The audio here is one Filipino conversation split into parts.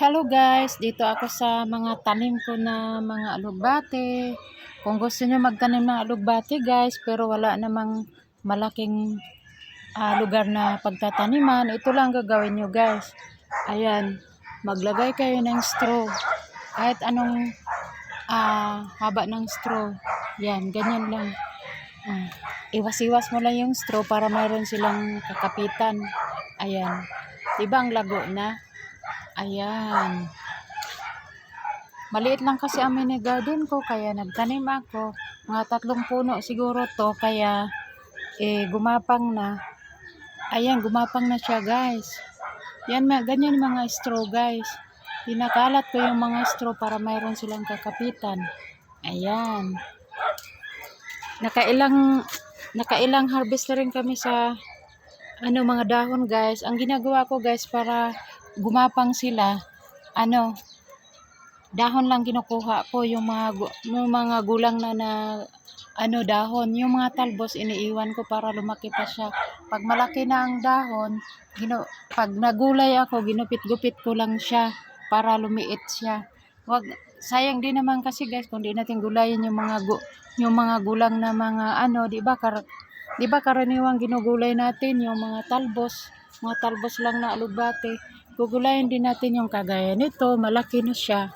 Hello guys, dito ako sa mga tanim ko na mga alugbate. Kung gusto nyo magtanim ng alugbate guys, pero wala namang malaking ah, lugar na pagtataniman, ito lang gagawin nyo guys. Ayan, maglagay kayo ng straw. Kahit anong ah, haba ng straw. Yan, ganyan lang. Ah, iwas-iwas mo lang yung straw para mayroon silang kakapitan. Ayan. Diba ang lago na? Ayan. Maliit lang kasi ang mini garden ko kaya nagtanim ako. Mga tatlong puno siguro to kaya eh gumapang na. Ayan, gumapang na siya guys. Yan, ganyan mga straw guys. Pinakalat ko yung mga straw para mayroon silang kakapitan. Ayan. Nakailang nakailang harvest na rin kami sa ano mga dahon guys. Ang ginagawa ko guys para gumapang sila, ano, dahon lang kinukuha ko yung mga yung mga gulang na na ano dahon, yung mga talbos iniiwan ko para lumaki pa siya. Pag malaki na ang dahon, gino, pag nagulay ako, ginupit-gupit ko lang siya para lumiit siya. Wag sayang din naman kasi guys kung di natin gulayin yung mga gu, yung mga gulang na mga ano, di ba? Kar, di ba karaniwang ginugulay natin yung mga talbos, mga talbos lang na alugbate. Gugulayin din natin yung kagaya nito, malaki na siya.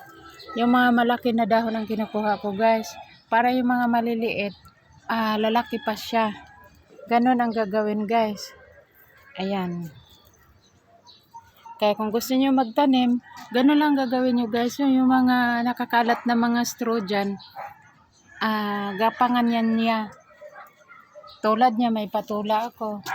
Yung mga malaki na dahon ang kinukuha ko guys. Para yung mga maliliit, ah, lalaki pa siya. Ganon ang gagawin guys. Ayan. Kaya kung gusto niyo magtanim, ganon lang gagawin niyo guys. Yung, yung mga nakakalat na mga straw dyan, ah, gapangan yan niya. Tulad niya, may patula ako.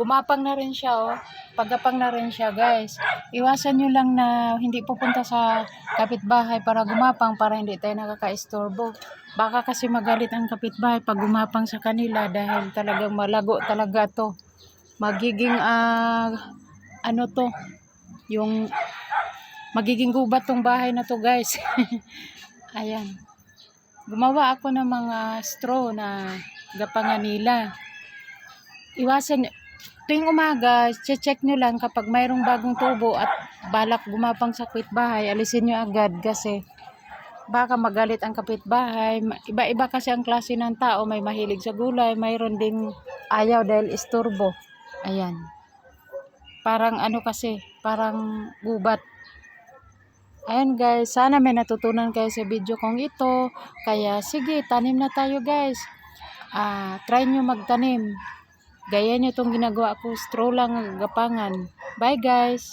Gumapang na rin siya, oh. Pagapang na rin siya, guys. Iwasan nyo lang na hindi pupunta sa kapitbahay para gumapang para hindi tayo nakaka-istorbo. Baka kasi magalit ang kapitbahay pag gumapang sa kanila dahil talagang malago talaga to. Magiging, ah, ano to, yung magiging gubat tong bahay na to, guys. Ayan. Gumawa ako ng mga straw na gapangan nila. Iwasan, tuwing umaga, check nyo lang kapag mayroong bagong tubo at balak gumapang sa kapitbahay, alisin nyo agad kasi baka magalit ang kapitbahay. Iba-iba kasi ang klase ng tao, may mahilig sa gulay, mayroon ding ayaw dahil isturbo. Ayan. Parang ano kasi, parang gubat. Ayan guys, sana may natutunan kayo sa video kong ito. Kaya sige, tanim na tayo guys. Ah, try nyo magtanim. Gaya nyo itong ginagawa ko, straw lang ang gapangan. Bye guys!